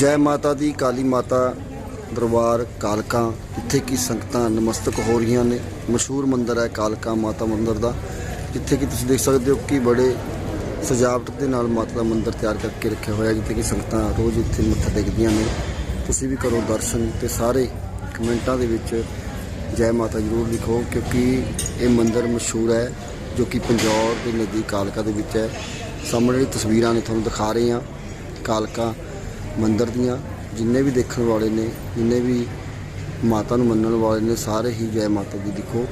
ਜੈ ਮਾਤਾ ਦੀ, ਕਾਲੀ ਮਾਤਾ, ਦਰਬਾਰ, ਕਾਲਕਾ, ਜਿੱਥੇ ਕਿ ਸੰਗਤਾਂ ਨਮਸਤਕ ਹੋ ਰਹੀਆਂ ਨੇ। ਮਸ਼ਹੂਰ ਮੰਦਿਰ ਹੈ ਕਾਲਕਾ ਮਾਤਾ ਮੰਦਿਰ ਦਾ, ਜਿੱਥੇ ਕਿ ਤੁਸੀਂ ਦੇਖ ਸਕਦੇ ਹੋ ਕਿ ਬੜੇ ਸਜਾਵਟ ਦੇ ਨਾਲ ਮਾਤਾ ਦਾ ਮੰਦਿਰ ਤਿਆਰ ਕਰਕੇ ਰੱਖਿਆ ਹੋਇਆ ਜਿੱਥੇ ਕਿ ਸੰਗਤਾਂ ਰੋਜ਼ ਇੱਥੇ ਮੱਥਾ ਟੇਕਦੀਆਂ ਨੇ। ਤੁਸੀਂ ਵੀ ਕਰੋ ਦਰਸ਼ਨ ਤੇ ਸਾਰੇ ਕਮੈਂਟਾਂ ਦੇ ਵਿੱਚ ਜੈ ਮਾਤਾ ਜਰੂਰ ਲਿਖੋ, ਕਿਉਂਕਿ ਇਹ ਮੰਦਿਰ ਮਸ਼ਹੂਰ ਹੈ, ਜੋ ਕਿ ਪੰਜੌਰ ਦੇ ਨਜ਼ਦੀਕ ਕਾਲਕਾ ਦੇ ਵਿੱਚ ਹੈ। ਸਾਹਮਣੇ ਜਿਹੜੀ ਤਸਵੀਰਾਂ ਨੇ, ਤੁਹਾਨੂੰ ਦਿਖਾ ਰਹੇ ਹਾਂ। ਕਾਲਕਾ ਮੰਦਿਰ ਦੀਆਂ, ਜਿੰਨੇ ਵੀ ਦੇਖਣ ਵਾਲੇ ਨੇ, ਜਿੰਨੇ ਵੀ ਮਾਤਾ ਨੂੰ ਮੰਨਣ ਵਾਲੇ ਨੇ, ਸਾਰੇ ਹੀ ਜੈ ਮਾਤਾ ਦੀ ਲਿਖੋ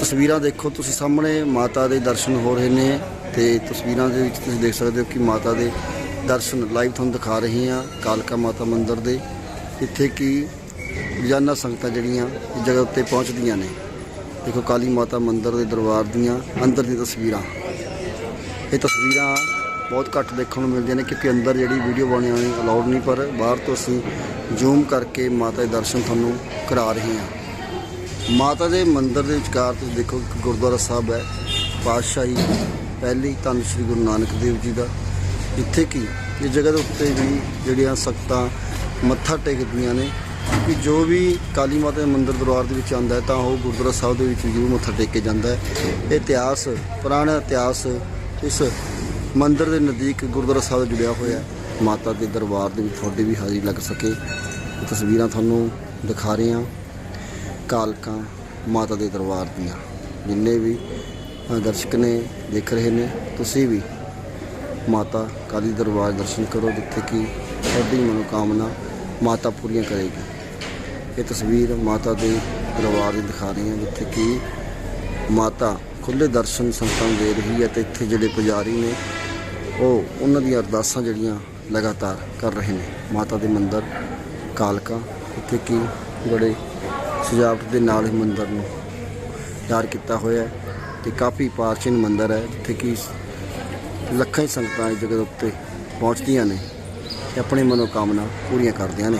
ਤਸਵੀਰਾਂ ਦੇਖੋ, ਤੁਸੀਂ ਸਾਹਮਣੇ ਮਾਤਾ ਦੇ ਦਰਸ਼ਨ ਹੋ ਰਹੇ ਨੇ ਤੇ ਤਸਵੀਰਾਂ ਦੇ ਵਿੱਚ ਤੁਸੀਂ ਦੇਖ ਸਕਦੇ ਹੋ ਕਿ ਮਾਤਾ ਦੇ ਦਰਸ਼ਨ ਲਾਈਵ ਤੁਹਾਨੂੰ ਦਿਖਾ ਰਹੇ ਹਾਂ, ਕਾਲਕਾ ਮਾਤਾ ਮੰਦਿਰ ਦੇ, ਇੱਥੇ ਕਿ ਰੋਜ਼ਾਨਾ ਸੰਗਤਾਂ ਜਿਹੜੀਆਂ ਇਸ ਜਗ੍ਹਾ ਉੱਤੇ ਪਹੁੰਚਦੀਆਂ ਨੇ। ਦੇਖੋ ਕਾਲੀ ਮਾਤਾ ਮੰਦਿਰ ਦੇ ਦਰਬਾਰ ਦੀਆਂ ਅੰਦਰ ਦੀਆਂ ਤਸਵੀਰਾਂ। ਇਹ ਤਸਵੀਰਾਂ ਬਹੁਤ ਘੱਟ ਦੇਖਣ ਨੂੰ ਮਿਲਦੀਆਂ ਨੇ ਕਿਉਂਕਿ ਅੰਦਰ ਜਿਹੜੀ ਵੀਡੀਓ ਬਣਾਉਣੀ ਅਲਾਉਡ ਨਹੀਂ, ਪਰ ਬਾਹਰ ਤੋਂ ਅਸੀਂ ਜ਼ੂਮ ਕਰਕੇ ਮਾਤਾ ਦੇ ਦਰਸ਼ਨ ਤੁਹਾਨੂੰ ਕਰਾ ਰਹੇ ਹਾਂ। ਮਾਤਾ ਦੇ ਮੰਦਿਰ ਦੇ ਵਿਚਕਾਰ ਤੁਸੀਂ ਦੇਖੋ ਇੱਕ ਗੁਰਦੁਆਰਾ ਸਾਹਿਬ ਹੈ, ਪਾਤਸ਼ਾਹੀ, ਪਹਿਲੀ ਧੰਨ ਸ੍ਰੀ ਗੁਰੂ ਨਾਨਕ ਦੇਵ ਜੀ ਦਾ। ਜਿੱਥੇ ਕਿ? ਇਸ ਜਗ੍ਹਾ ਦੇ ਉੱਤੇ ਵੀ ਜਿਹੜੀਆਂ ਸਖਤਾਂ ਮੱਥਾ ਟੇਕਦੀਆਂ ਨੇ ਕਿ ਜੋ ਵੀ ਕਾਲੀ ਮਾਤਾ ਦੇ ਮੰਦਿਰ ਦਰਬਾਰ ਦੇ ਵਿੱਚ ਆਉਂਦਾ ਹੈ, ਤਾਂ ਉਹ ਗੁਰਦੁਆਰਾ ਸਾਹਿਬ ਦੇ ਵਿੱਚ ਜ਼ਰੂਰ ਮੱਥਾ ਟੇਕ ਕੇ ਜਾਂਦਾ ਹੈ। ਇਹ ਇਤਿਹਾਸ, ਪੁਰਾਣਾ ਇਤਿਹਾਸ ਇਸ ਮੰਦਿਰ ਦੇ ਨਜ਼ਦੀਕ ਗੁਰਦੁਆਰਾ ਸਾਹਿਬ ਜੁੜਿਆ ਹੋਇਆ ਮਾਤਾ ਦੇ ਦਰਬਾਰ ਦੇ ਵਿੱਚ ਤੁਹਾਡੀ ਵੀ ਹਾਜ਼ਰੀ ਲੱਗ ਸਕੇ। ਇਹ ਤਸਵੀਰਾਂ ਤੁਹਾਨੂੰ ਦਿਖਾ ਰਹੇ ਹਾਂ ਕਾਲਕਾਂ ਮਾਤਾ ਦੇ ਦਰਬਾਰ ਦੀਆਂ, ਜਿੰਨੇ ਵੀ ਦਰਸ਼ਕ ਨੇ ਦੇਖ ਰਹੇ ਨੇ, ਤੁਸੀਂ ਵੀ ਮਾਤਾ ਕਾਲੀ ਦਰਬਾਰ ਦਰਸ਼ਨ ਕਰੋ, ਜਿੱਥੇ ਕਿ ਤੁਹਾਡੀ ਮਨੋਕਾਮਨਾ ਮਾਤਾ ਪੂਰੀਆਂ ਕਰੇਗੀ। ਇਹ ਤਸਵੀਰ ਮਾਤਾ ਦੇ ਦਰਬਾਰ ਦੀ ਦਿਖਾ ਰਹੇ ਹਾਂ, ਜਿੱਥੇ ਕਿ ਮਾਤਾ ਖੁੱਲੇ ਦਰਸ਼ਨ ਸੰਗਤਾਂ ਨੂੰ ਦੇ ਰਹੀ ਹੈ ਤੇ ਇੱਥੇ ਜਿਹੜੇ ਪੁਜਾਰੀ ਨੇ ਉਹ ਉਹਨਾਂ ਦੀਆਂ ਅਰਦਾਸਾਂ ਜਿਹੜੀਆਂ ਲਗਾਤਾਰ ਕਰ ਰਹੇ ਨੇ। ਮਾਤਾ ਦੇ ਮੰਦਰ, ਕਾਲਕਾ, ਇੱਥੇ ਕਿ ਬੜੇ ਸਜਾਵਟ ਦੇ ਨਾਲ ਹੀ ਮੰਦਰ ਨੂੰ ਤਿਆਰ ਕੀਤਾ ਹੋਇਆ ਹੈ ਤੇ ਕਾਫੀ ਪ੍ਰਾਚੀਨ ਮੰਦਰ ਹੈ, ਜਿੱਥੇ ਕਿ ਲੱਖਾਂ ਸੰਗਤਾਂ ਇਸ ਜਗ੍ਹਾ ਦੇ ਉੱਤੇ ਪਹੁੰਚਦੀਆਂ ਨੇ ਤੇ ਆਪਣੀ ਮਨੋਕਾਮਨਾ ਪੂਰੀਆਂ ਕਰਦੀਆਂ ਨੇ।